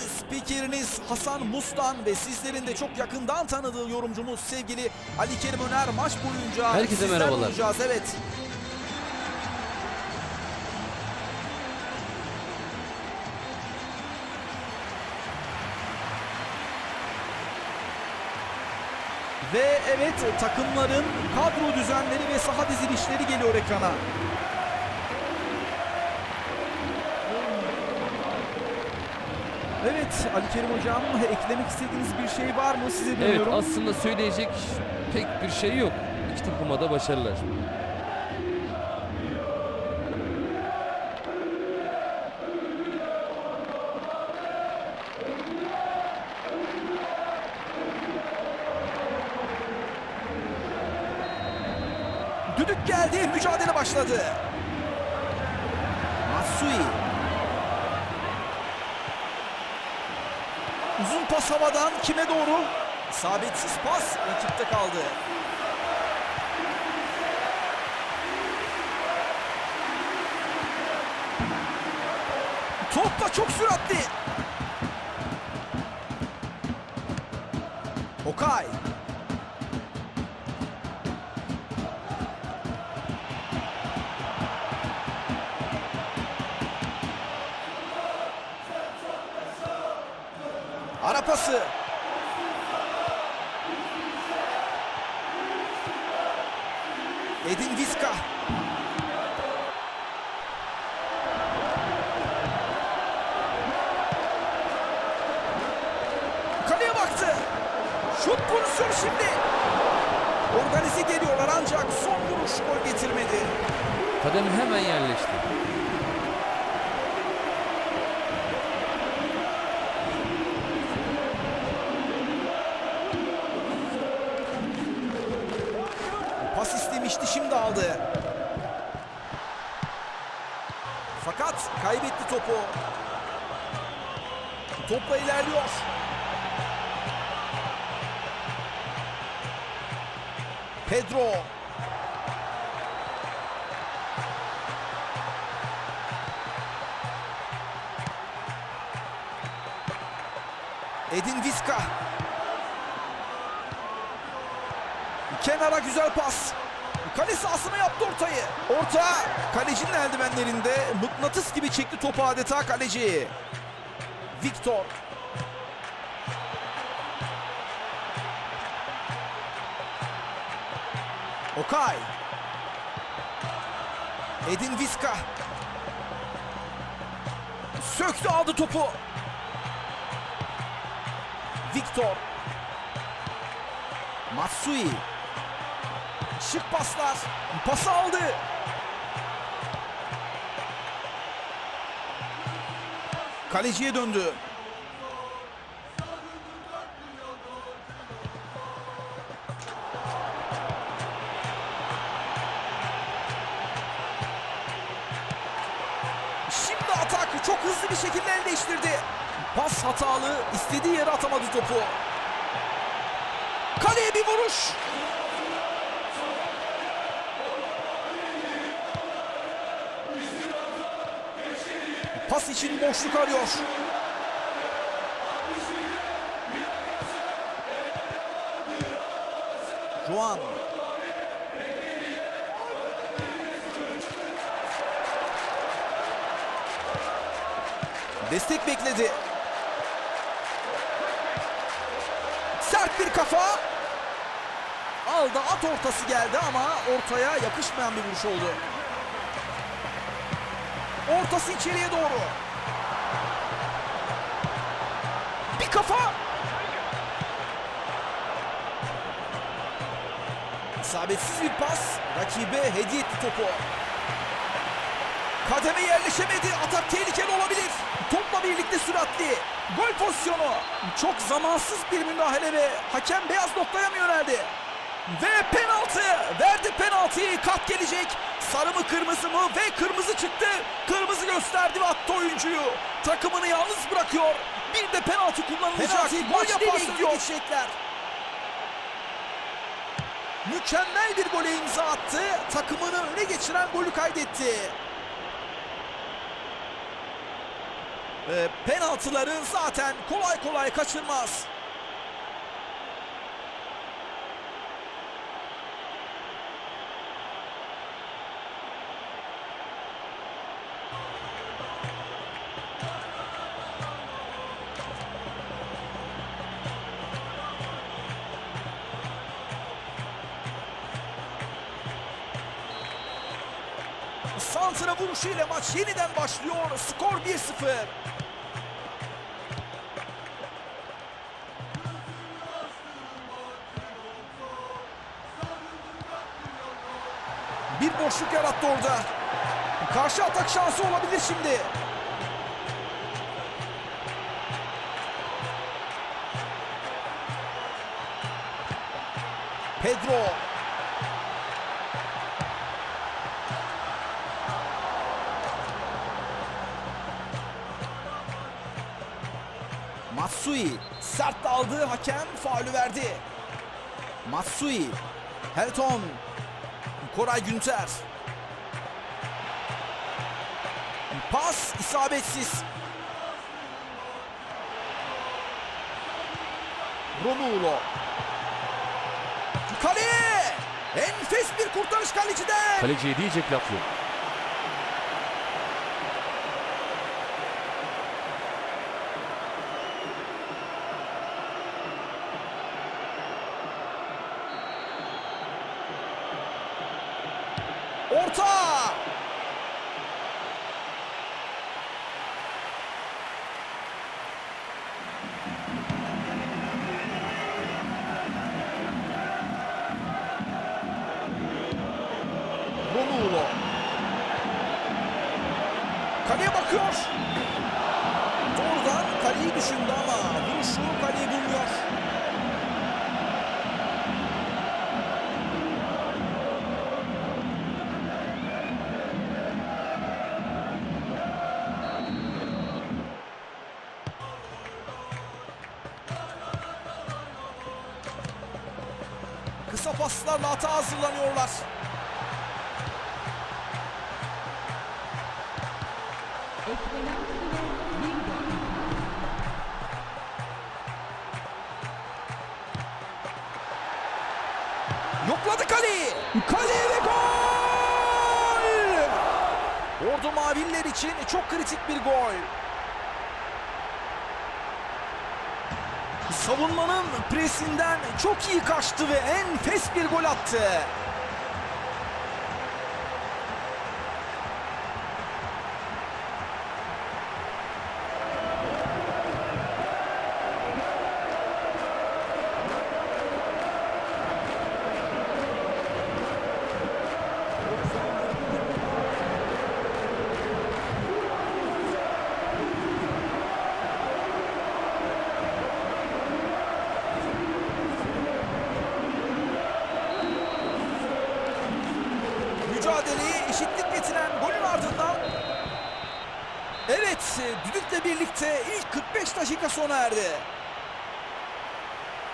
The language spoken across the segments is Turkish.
spikeriniz Hasan Mustan ve sizlerin de çok yakından tanıdığı yorumcumuz sevgili Ali Kerim Öner maç boyunca Herkese merhabalar. olacağız. Evet. Ve evet takımların kadro düzenleri ve saha dizilişleri geliyor ekrana. Evet Ali Kerim Hocam eklemek istediğiniz bir şey var mı size Evet dönüyorum. aslında söyleyecek pek bir şey yok. İki takıma da başarılar. Sabitsiz pas rakipte kaldı. Top da çok süratli. Okay. Ara pası. Organize geliyorlar ancak son vuruş gol getirmedi. Kadem hemen yerleşti. Edin Vizca. Kenara güzel pas. Kale sahasına yaptı ortayı. Orta kalecinin eldivenlerinde mıknatıs gibi çekti topu adeta kaleci. Victor. Okay. Edin Vizca. Söktü aldı topu. Victor. Matsui. Şık paslar. Pası aldı. Kaleciye döndü. Pas hatalı, istediği yere atamadı topu. Kaleye bir vuruş. Pas için boşluk arıyor. Juan. Destek bekledi. Bir kafa. Aldı at ortası geldi ama ortaya yakışmayan bir vuruş oldu. Ortası içeriye doğru. Bir kafa. İsabetsiz bir pas. Rakibe hediye etti topu. Kademe yerleşemedi. Atak tehlikeli olabilir. Topla birlikte süratli. Gol pozisyonu. Çok zamansız bir müdahale ve hakem beyaz noktaya mı yöneldi? Ve penaltı. Verdi penaltıyı. Kat gelecek. Sarı mı kırmızı mı? Ve kırmızı çıktı. Kırmızı gösterdi ve attı oyuncuyu. Takımını yalnız bırakıyor. Bir de penaltı kullanılacak. Penaltıyı Gol yaparsa gidecekler? Mükemmel bir gole imza attı. Takımını öne geçiren golü kaydetti. E, penaltıları zaten kolay kolay kaçırmaz. Santra vuruşuyla maç yeniden başlıyor. Skor 1-0. Boşluk yarattı orada. Karşı atak şansı olabilir şimdi. Pedro. Matsui sert aldı hakem faulü verdi. Matsui, Helton, Koray Günter. Pas isabetsiz. Romulo. Kaleye! Enfes bir kurtarış kaleciden. Kaleciye diyecek laf yok. Orta! Kısa paslarla hata hazırlanıyorlar. Yokladı kaleyi. Kaleye ve gol! Ordu Maviller için çok kritik bir gol. Savunmanın presinden çok iyi kaçtı ve enfes bir gol attı.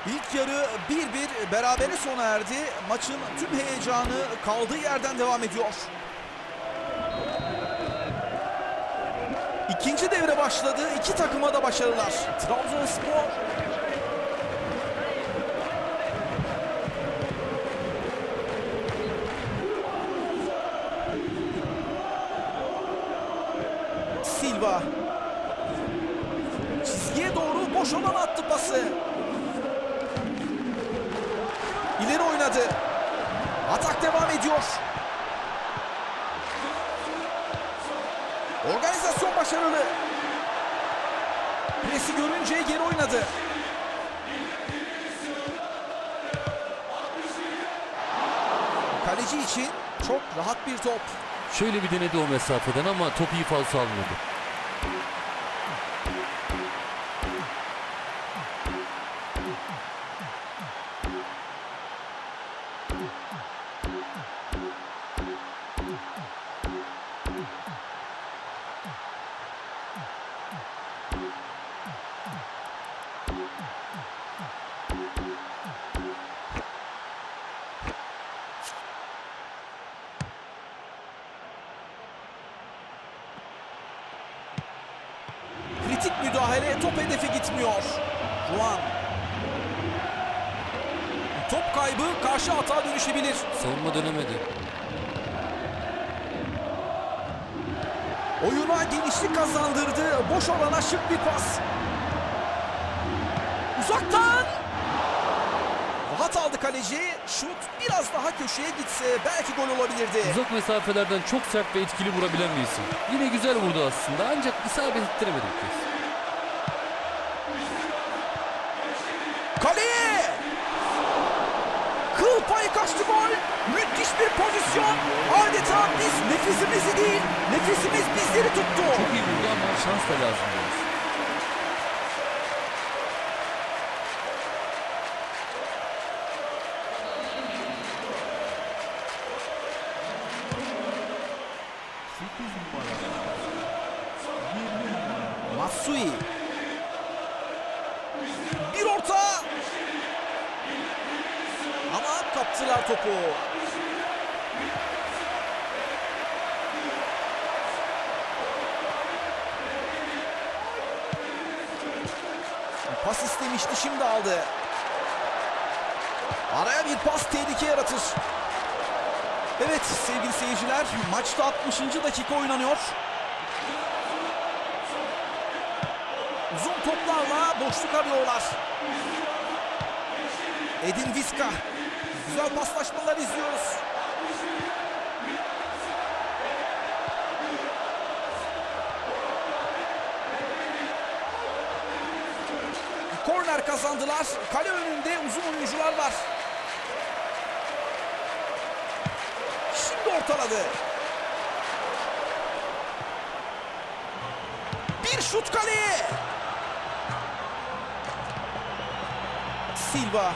İlk yarı 1-1 berabere sona erdi. Maçın tüm heyecanı kaldığı yerden devam ediyor. İkinci devre başladı. İki takıma da başarılar. Trabzonspor Organizasyon başarılı. Presi görünce geri oynadı. Kaleci için çok rahat bir top. Şöyle bir denedi o mesafeden ama top iyi falso almadı. Tutmuyor. Juan. Top kaybı karşı hata dönüşebilir. Savunma dönemedi. Oyuna genişlik kazandırdı. Boş alana şık bir pas. Uzaktan. Rahat aldı kaleci. Şut biraz daha köşeye gitse belki gol olabilirdi. Uzak mesafelerden çok sert ve etkili vurabilen bir isim. Yine güzel vurdu aslında ancak isabet ettiremedi bir Kaleye! Kıl payı kaçtı gol. Müthiş bir pozisyon. Adeta biz nefesimizi değil, nefesimiz bizleri tuttu. Çok iyi vurdu ama şans da lazım biraz. Pas istemişti şimdi aldı. Araya bir pas tehlike yaratır. Evet sevgili seyirciler maçta 60. dakika oynanıyor. Uzun toplarla boşluk arıyorlar. Edin Viska. Güzel paslaşmalar izliyoruz. Korner kazandılar. Kale önünde uzun oyuncular var. Şimdi ortaladı. Bir şut kaleye. Silva.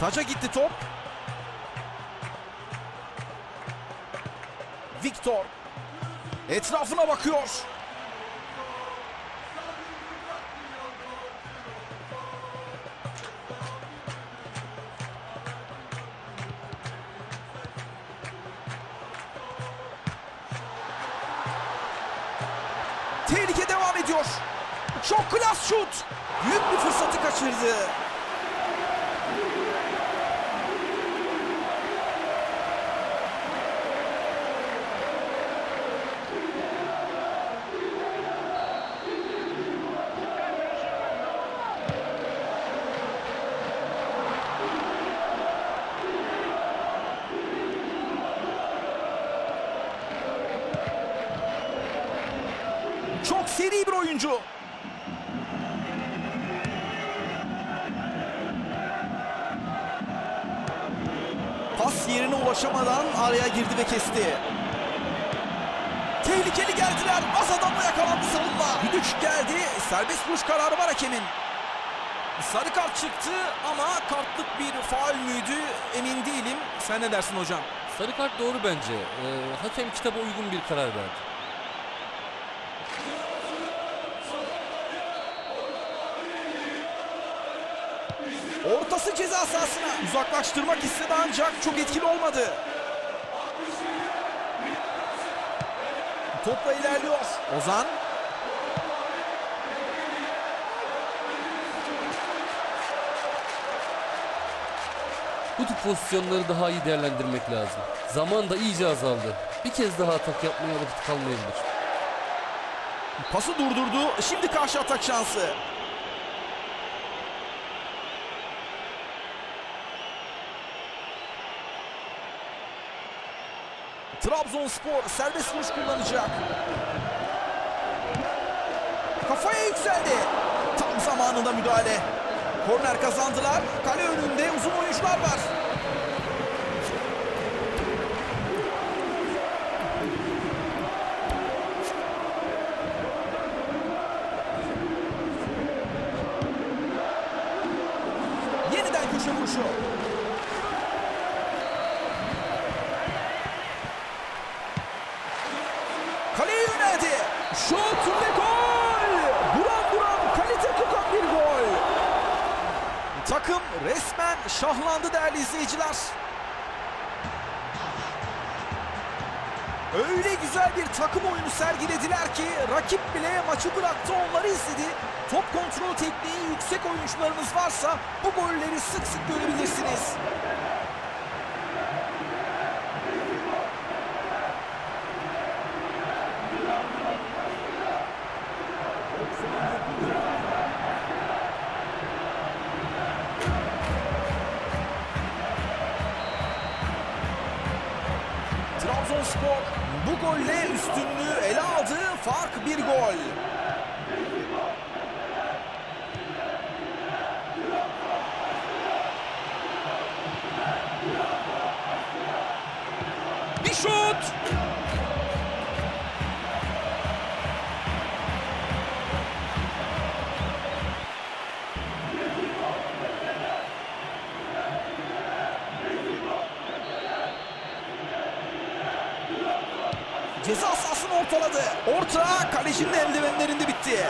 Taca gitti top. Victor. Etrafına bakıyor. Tehlike devam ediyor. Çok klas şut. Büyük bir fırsatı kaçırdı. Pas yerine ulaşamadan araya girdi ve kesti. Tehlikeli geldiler. Az adamla yakalandı savunma. Düdük geldi. Serbest vuruş kararı var hakemin. Sarı kart çıktı ama kartlık bir faul müydü emin değilim. Sen ne dersin hocam? Sarı kart doğru bence. Ee, hakem kitaba uygun bir karar verdi. Ortası ceza sahasına uzaklaştırmak istedi ancak çok etkili olmadı. Topla ilerliyor. Ozan. Bu tip pozisyonları daha iyi değerlendirmek lazım. Zaman da iyice azaldı. Bir kez daha atak yapmaya vakit kalmayabilir. Pası durdurdu. Şimdi karşı atak şansı. Trabzonspor serbest vuruş kullanacak. Kafaya yükseldi. Tam zamanında müdahale. Korner kazandılar. Kale önünde uzun oyuncular var. değerli izleyiciler. Öyle güzel bir takım oyunu sergilediler ki rakip bile maçı bıraktı onları izledi. Top kontrol tekniği yüksek oyuncularınız varsa bu golleri sık sık görebilirsiniz. Ceza sahasını ortaladı. Orta kalecinin eldivenlerinde bitti.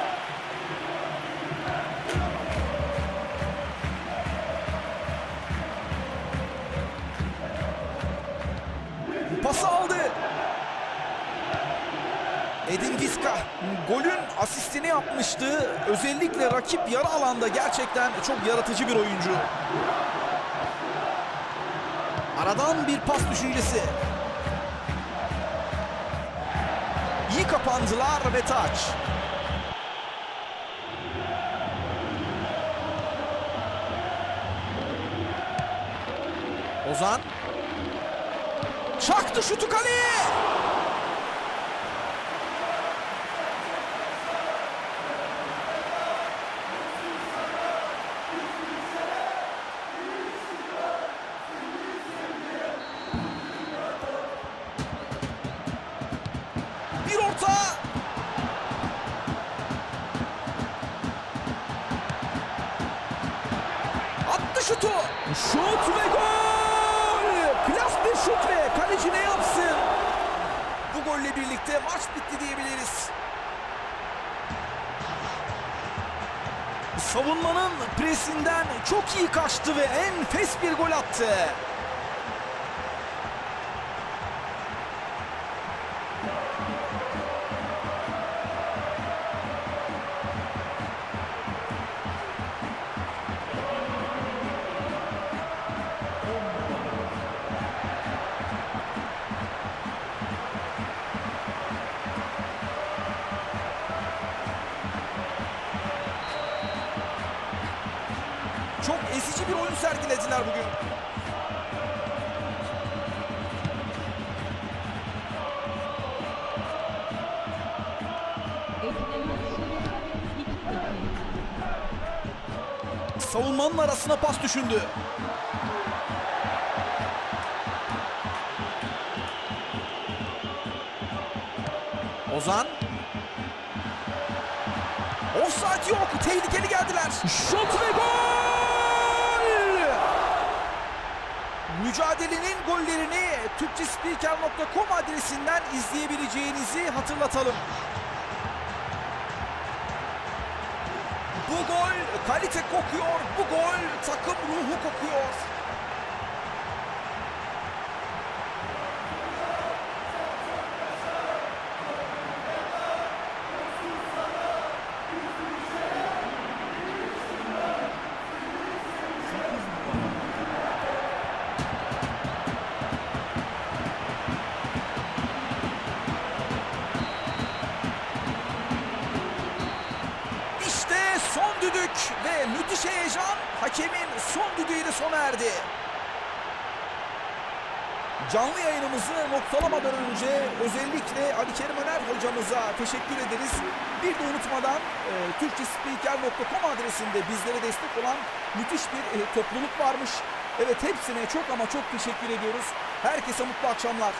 Pası aldı. Edin Vizca golün asistini yapmıştı. Özellikle rakip yarı alanda gerçekten çok yaratıcı bir oyuncu. Aradan bir pas düşüncesi. İyi kapandılar ve taç. Ozan. Çaktı şutu kaleye. Şut ve kaleci ne yapsın? Bu golle birlikte maç bitti diyebiliriz. Savunmanın presinden çok iyi kaçtı ve enfes bir gol attı. Çok ezici bir oyun sergilediler bugün. Eklenen süre 2 dakika. Savunmanın arasına pas düşündü. Ozan. Offside yok. Tehlikeli geldiler. Şut ve gol! Mücadelenin gollerini Türkçespiker.com adresinden izleyebileceğinizi hatırlatalım. Bu gol kalite kokuyor. Bu gol takım ruhu kokuyor. Canlı yayınımızı noktalamadan önce özellikle Ali Kerim Öner hocamıza teşekkür ederiz. Bir de unutmadan e, Türkçespiker.com adresinde bizlere destek olan müthiş bir e, topluluk varmış. Evet hepsine çok ama çok teşekkür ediyoruz. Herkese mutlu akşamlar.